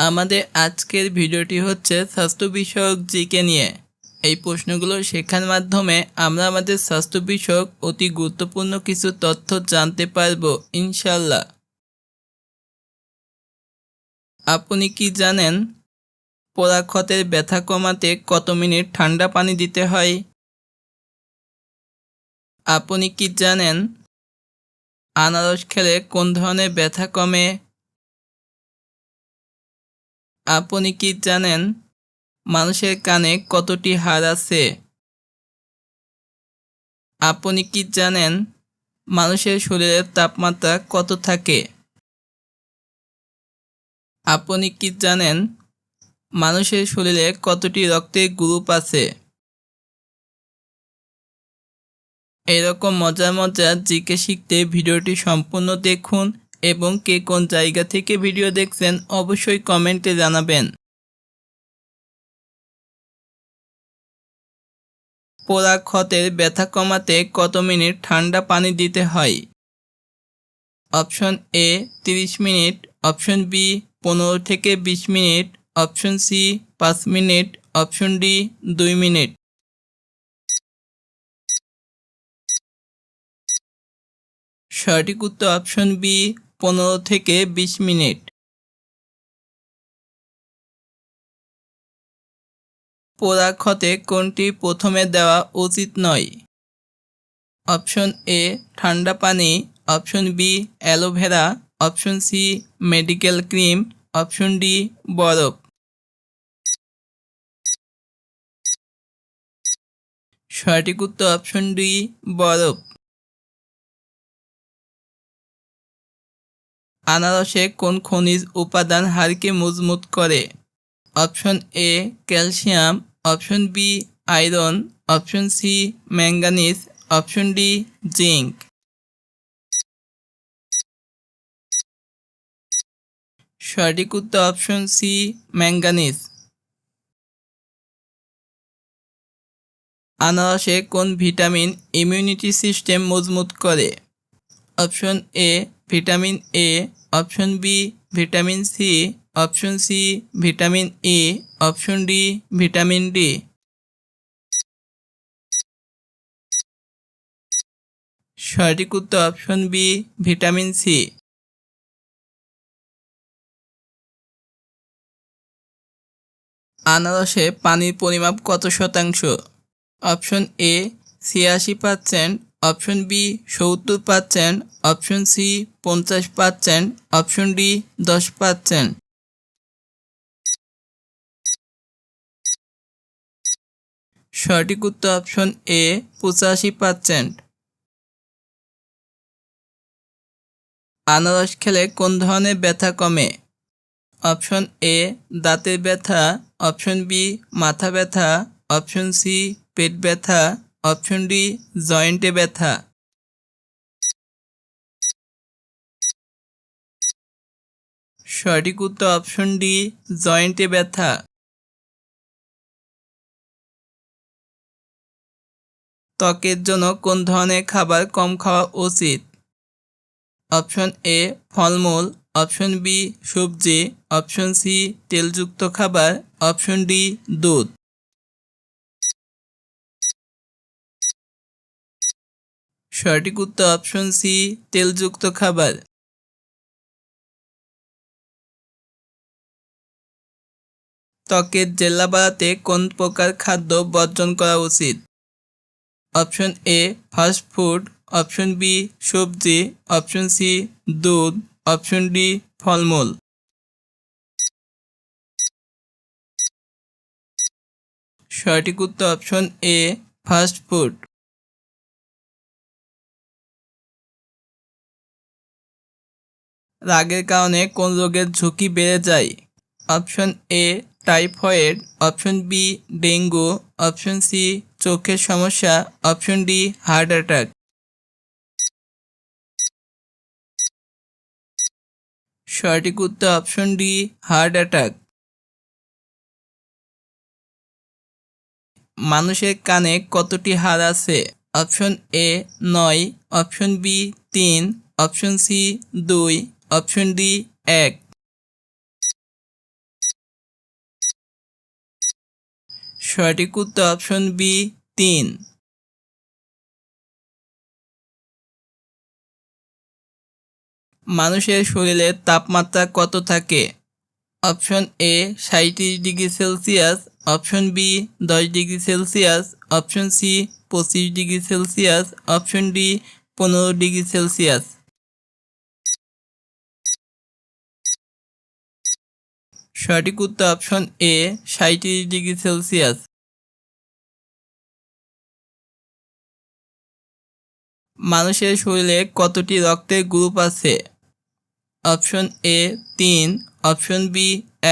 আমাদের আজকের ভিডিওটি হচ্ছে স্বাস্থ্য বিষয়ক জিকে নিয়ে। এই প্রশ্নগুলো শেখার মাধ্যমে আমরা আমাদের স্বাস্থ্য বিষয়ক অতি গুরুত্বপূর্ণ কিছু তথ্য জানতে পারব ইনশাল্লাহ আপনি কি জানেন পোড়া ক্ষতের ব্যথা কমাতে কত মিনিট ঠান্ডা পানি দিতে হয়? আপনি কি জানেন আনারস খেলে কোন ধরনের ব্যথা কমে? আপনি কি জানেন মানুষের কানে কতটি হাড় আছে? আপনি কি জানেন মানুষের শরীরের তাপমাত্রা কত থাকে? আপনি কি জানেন মানুষের শরীরে কতটি রক্তের গ্রুপ আছে? এরকম মজার মজার জিকে শিখতে ভিডিওটি সম্পূর্ণ দেখুন। এবং কে কোন জায়গা থেকে ভিডিও দেখছেন অবশ্যই কমেন্টে জানাবেন। পোড়া ক্ষতের ব্যথা কমাতে কত মিনিট ঠান্ডা পানি দিতে হয়? অপশন এ, তিরিশ মিনিট। অপশন বি, পনেরো থেকে বিশ মিনিট। অপশন সি, পাঁচ মিনিট। অপশন ডি, দুই মিনিট। সঠিক উত্তর অপশন বি পনেরো থেকে বিশ মিনিট। পোড়া ক্ষতে কোনটি প্রথমে দেওয়া উচিত নয়? অপশন এ, ঠান্ডা পানি। Option B, aloe vera. Option C, medical cream. Option D, বরফ। সঠিক উত্তর অপশন ডি, বরফ। আনারসে কোন খনিজ উপাদান হাড়কে মজবুত করে? Option A, calcium, option B, iron, option C, manganese, option D zinc সঠিক উত্তর অপশন সি, ম্যাঙ্গানিজ। আনারসে কোন ভিটামিন ইমিউনিটি সিস্টেম মজবুত করে? Option A vitamin A option B vitamin C option C vitamin E option D vitamin D সঠিক উত্তর option B vitamin C আনারসে পানির পরিমাপ কত শতাংশ? অপশন এ ছিয়াশি পার্সেন্ট অপশন বি সত্তর পার্সেন্ট অপশন সি পঞ্চাশ পার্সেন্ট অপশন ডি দশ পার্সেন্ট সঠিক উত্তর অপশন এ পঁচাশি পার্সেন্ট আনারস খেলে কোন ধরনের ব্যথা কমে? অপশন এ দাঁতের ব্যথা, অপশন বি মাথা ব্যথা, অপশন সি পেট ব্যথা অপশন ডি, জয়েন্টে ব্যথা। সঠিক উত্তর অপশন ডি, জয়েন্টে ব্যথা। ত্বকের জন্য কোন ধরনের খাবার কম খাওয়া উচিত? অপশন এ, ফলমূল। অপশন বি, সবজি। অপশন সি, তেলযুক্ত খাবার। অপশন ডি, দুধ। সঠিক উত্তর অপশন সি তেলযুক্ত খাবার। ত্বকের জেল্লা বাড়াতে কোন প্রকার খাদ্য বর্জন করা উচিত? Option A fast food option B সবজি অপশন সি দুধ অপশন ডি ফলমূল। সঠিক উত্তর অপশন এ ফাস্ট ফুড রাগের কারণে কোন রোগের ঝুঁকি বেড়ে যায়? Option A typhoid. Option B dengue. Option C চোখের সমস্যা। Option D heart attack. সঠিক উত্তর অপশন ডি হার্ট অ্যাটাক। মানুষের কানে কতটি হাড় আছে? অপশন এ নয়। অপশন বি তিন। অপশন সি দুই। অপশন ডি এক সঠিক উত্তর অপশন বি তিন। মানুষের শরীরে তাপমাত্রা কত থাকে? অপশন এ সাঁত্রিশ ডিগ্রি সেলসিয়াস। অপশন বি দশ ডিগ্রি সেলসিয়াস। অপশন সি পঁচিশ ডিগ্রি সেলসিয়াস। অপশন ডি পনেরো ডিগ্রি সেলসিয়াস। সঠিক উত্তর অপশন এ সাঁত্রিশ ডিগ্রি সেলসিয়াস। মানুষের শরীরে কতটি রক্তের গ্রুপ আছে? অপশন এ তিন। অপশন বি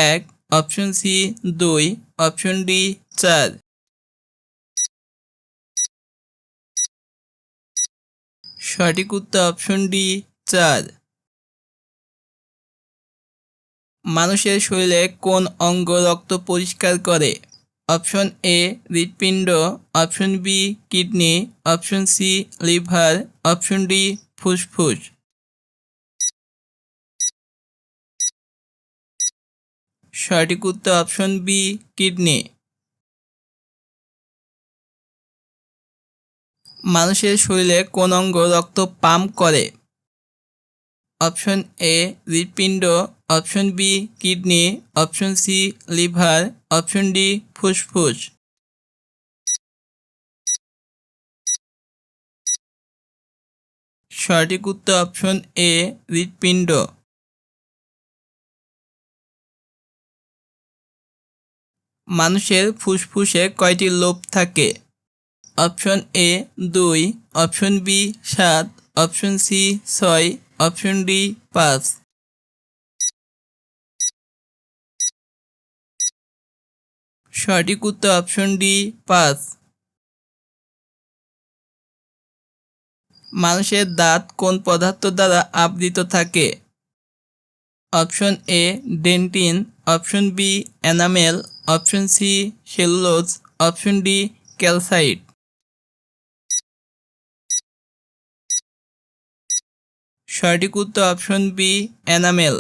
এক। অপশন সি দুই। অপশন ডি চার। সঠিক উত্তর অপশন ডি চার। মানুষের শরীরে কোন অঙ্গ রক্ত পরিষ্কার করে? অপশন এ হৃৎপিণ্ড। Option B kidney. Option C liver. Option D ফুসফুস। সঠিক উত্তর অপশন বি কিডনি। মানুষের শরীরে কোন অঙ্গ রক্ত পাম্প করে? অপশন এ হৃৎপিণ্ড, option B kidney, option C liver, option D ফুসফুস। সঠিক উত্তর অপশন এ হৃৎপিণ্ড। মানুষের ফুসফুসে কয়টি লোব থাকে? অপশন এ দুই, অপশন বি সাত, অপশন সি ছয় অপশন ডি পাঁচ সঠিক উত্তর অপশন ডি পাঁচ মানুষের দাঁত কোন পদার্থ দ্বারা আবৃত থাকে? Option A, dentine. Option B, enamel. Option C, cellulose. Option D, calcite. সঠিক উত্তর অপশন বি এনামেল